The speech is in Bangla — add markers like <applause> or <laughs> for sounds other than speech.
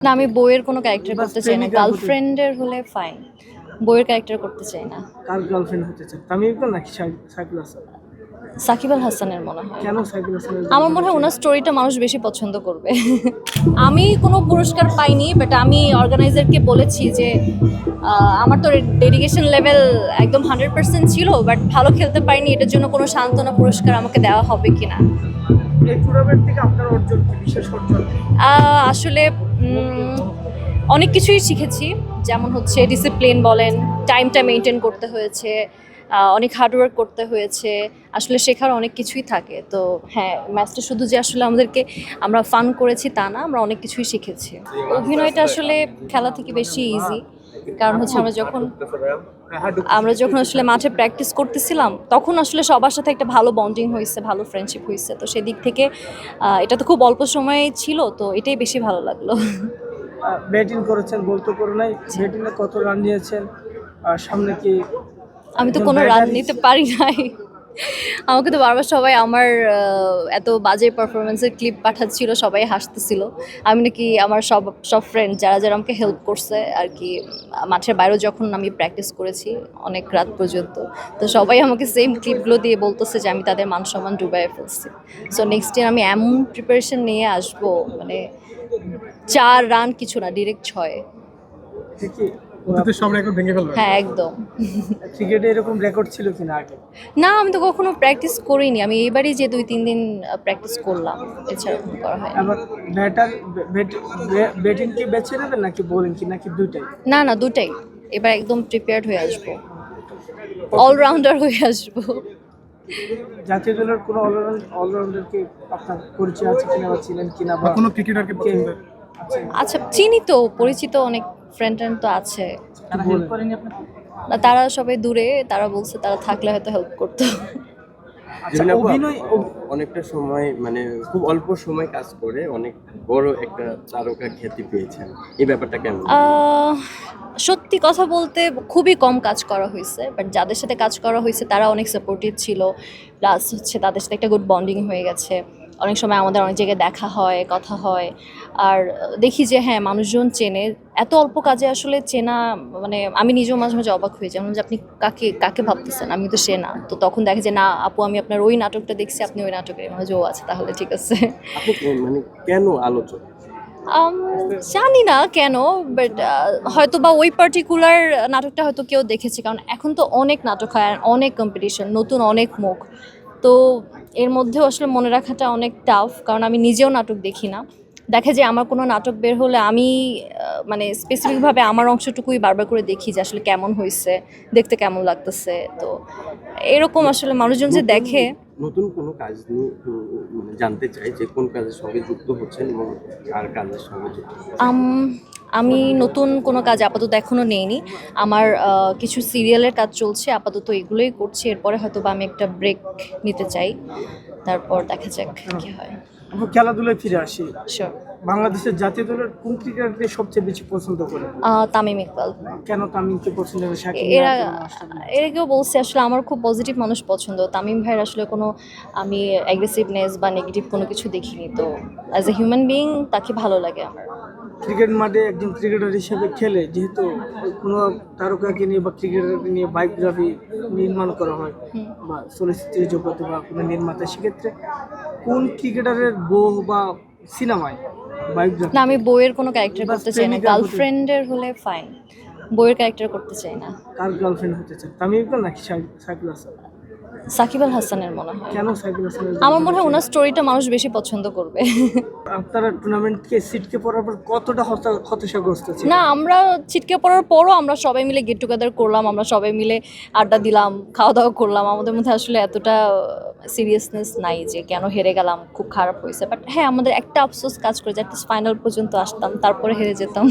না আমি বইয়ের কোনো ক্যারেক্টার করতে চাই না। গার্লফ্রেন্ডের হলে ফাইন বইয়ের ক্যারেক্টার করতে চাই না। কার গার্লফ্রেন্ড হতে চান? তামিম ইকবাল নাকি হাসান? সাকিব আল হাসানের মনে হয়। কেন সাইফুল হাসানের আমার মনে হয় ওনার স্টোরিটা মানুষ বেশি পছন্দ করবে। <laughs> আমি কোনো পুরস্কার পাইনি বাট আমি অর্গানাইজারকে বলেছি যে আমার তো ডেডিকেশন লেভেল একদম হান্ড্রেড পার্সেন্ট ছিল বাট ভালো খেলতে পারিনি এটার জন্য কোনো সান্ত্বনা পুরস্কার আমাকে দেওয়া হবে কিনা। এই টুর্নামেন্ট থেকে আপনার অর্জন কি বিশেষ অর্জন? আসলে অনেক কিছুই শিখেছি। যেমন হচ্ছে ডিসিপ্লিন বলেন টাইমটা মেনটেন করতে হয়েছে অনেক হার্ডওয়ার্ক করতে হয়েছে। আসলে শেখার অনেক কিছুই থাকে। তো হ্যাঁ ম্যাচটা শুধু যে আসলে আমাদেরকে আমরা ফান করেছি তা না আমরা অনেক কিছুই শিখেছি। অভিনয়টা আসলে খেলা থেকে বেশি ইজি কারণ হচ্ছে আমরা যখন আমরা যখন আসলে মাঠে প্র্যাকটিস করতেছিলাম তখন আসলে সবার সাথে একটা ভালো বন্ডিং হয়েছে ভালো ফ্রেন্ডশিপ হয়েছে। তো সেদিক থেকে এটা তো খুব অল্প সময়ে ছিল তো এটাই বেশি ভালো লাগল। ব্যাটিং করেছেন বলতে করো নাই। ব্যাটিংয়ে কত রান নিয়েছেন? আর সামনে কি আমি তো কোনো রান নিতে পারি নাই। আমাকে তো বারবার সবাই আমার এত বাজে পারফরমেন্সের ক্লিপ পাঠাচ্ছিল, সবাই হাসতেছিল। আমি নাকি আমার সব সব ফ্রেন্ড যারা যারা আমাকে হেল্প করছে আর কি, মাঠের বাইরেও যখন আমি প্র্যাকটিস করেছি, অনেক রাত পর্যন্ত, তো সবাই আমাকে সেম ক্লিপগুলো দিয়ে বলতেছে যে আমি তাদের মান সম্মান ডুবাই ফেলছি। সো নেক্সট ইয়ার আমি এমন প্রিপারেশন নিয়ে আসব মানে চার রান কিছু না ডিরেক্ট ছয়। অতীতের সব রেকর্ড ভেঙে ফেলবে। হ্যাঁ একদম। ক্রিকেটে এরকম রেকর্ড ছিল কিনা আগে? না আমি তো কখনো প্র্যাকটিস করিনি। আমি এইবারই যে দুই তিন দিন প্র্যাকটিস করলাম। এছাড়া করা হয় আবার ব্যাটার ব্যাটিং কি বেছে নেবেন নাকি বোলিং কি নাকি দুইটাই? না না দুটাই এবার একদম প্রিপেয়ার্ড হয়ে আসব। অলরাউন্ডার হয়ে আসব। জাতীয় দলের কোনো অলরাউন্ডার কি আপনার পরিচয় আছে কিনা বা ছিলেন কিনা বা কোনো ক্রিকেটারকে পছন্দের আচ্ছা চিনি তো পরিচিত অনেক ফ্রেন্ড ট্রেন্ড তো আছে। না, তারা সবাই দূরে তারা বলছে তারা থাকলে হয়তো হেল্প করতো। আচ্ছা অনেকটা সময় মানে খুব অল্প সময় কাজ করে অনেক বড় একটা তারকা খ্যাতি পেয়েছেন। এই ব্যাপারটা কেমন? সত্যি কথা বলতে খুবই কম কাজ করা হয়েছে বাট যাদের সাথে কাজ করা হয়েছে তারা অনেক সাপোর্টিভ ছিল। প্লাস হচ্ছে তাদের সাথে একটা গুড বন্ডিং হয়ে গেছে। অনেক সময় আমাদের অনেক জায়গায় দেখা হয় কথা হয়। আর দেখি যে হ্যাঁ মানুষজন চেনে। এত অল্প কাজে আসলে চেনা মানে আমি নিজেও মাঝে মাঝে অবাক হয়ে যাই। যে আপনি কাকে কাকে ভাবতেছেন? আমি তো সে না। তো তখন দেখে যে না আপু আমি আপনার ওই নাটকটা দেখছি আপনি ওই নাটকের মানে যে ও আছে তাহলে ঠিক আছে। মানে কেন আলোচনা জানি না কেন বাট হয়তো বা ওই পার্টিকুলার নাটকটা হয়তো কেউ দেখেছে। কারণ এখন তো অনেক নাটক হয় আর অনেক কম্পিটিশন নতুন অনেক মুখ। তো এর মধ্যেও আসলে মনে রাখাটা অনেক টাফ কারণ আমি নিজেও নাটক দেখি না। দেখা যায় আমার কোনো নাটক বের হলে আমি মানে স্পেসিফিকভাবে আমার অংশটুকুই বারবার করে দেখি যে আসলে কেমন হয়েছে দেখতে কেমন লাগতেছে। তো এরকম আসলে মানুষজন যে দেখে নতুন কোনো কাজ নিয়ে একটু মানে জানতে চাই যে কোন কাজের সঙ্গে যুক্ত হচ্ছেন এবং আর কাজের সঙ্গে যুক্ত আমি নতুন কোনো কাজ আপাতত এখনও নেইনি। আমার কিছু সিরিয়ালের কাজ চলছে আপাতত এগুলোই করছি। এরপরে হয়তো বা আমি একটা ব্রেক নিতে চাই। তারপর দেখা যাক কি হয়। খেলাধুলায় ফিরে আসি। শিওর বাংলাদেশের জাতীয় দলের কোন ক্রিকেটারকে সবচেয়ে বেশি পছন্দ করে? তামিম ইকবাল। কেন তামিমকে পছন্দ করে? শাকিব এরা? এর আগেও বলছি আসলে আমার খুব পজিটিভ মানুষ পছন্দ। তামিম ভাইয়ের আসলে কোনো আমি অ্যাগ্রেসিভনেস বা নেগেটিভ কোনো কিছু দেখিনি। তো অ্যাজ এ হিউম্যান বিইং তাকে ভালো লাগে আমার। ক্রিকেট মাঠে একজন ক্রিকেটার হিসেবে খেলে যেহেতু কোনো তারকাকে নিয়ে বা ক্রিকেটারকে নিয়ে বায়োগ্রাফি নির্মাণ করা হয় বা চলচ্চিত্র জগতে বা কোনো নির্মাতা সেক্ষেত্রে কোন ক্রিকেটারের বউ বা সিনেমায় না আমি বইয়ের কোনো ক্যারেক্টার করতে চাই না। গার্লফ্রেন্ডের হলে ফাইন বইয়ের ক্যারেক্টার করতে চাই না। কার গার্লফ্রেন্ড হতে চান তামিম ইকবাল নাকি সাই- সাইফুল হাসান? সাকিব আল হাসানের মনে হয়। কেন সাইফুল হাসানের? আমার মনে হয় ওনার স্টোরিটা মানুষ বেশি পছন্দ করবে। আপনারা টুর্নামেন্টকে সিটকে পড়ার পর কতটা হতা- হতাশাগ্রস্ত ছিল না আমরা ছিটকে পড়ার পরও আমরা সবাই মিলে গেট টুগেদার করলাম আমরা সবাই মিলে আড্ডা দিলাম খাওয়া দাওয়া করলাম। আমাদের মধ্যে আসলে এতটা সিরিয়াসনেস নাই যে কেন হেরে গেলাম খুব খারাপ হয়েছে। বাট হ্যাঁ আমাদের একটা আফসোস কাজ করে যে একটা ফাইনাল পর্যন্ত আসতাম তারপরে হেরে যেতাম।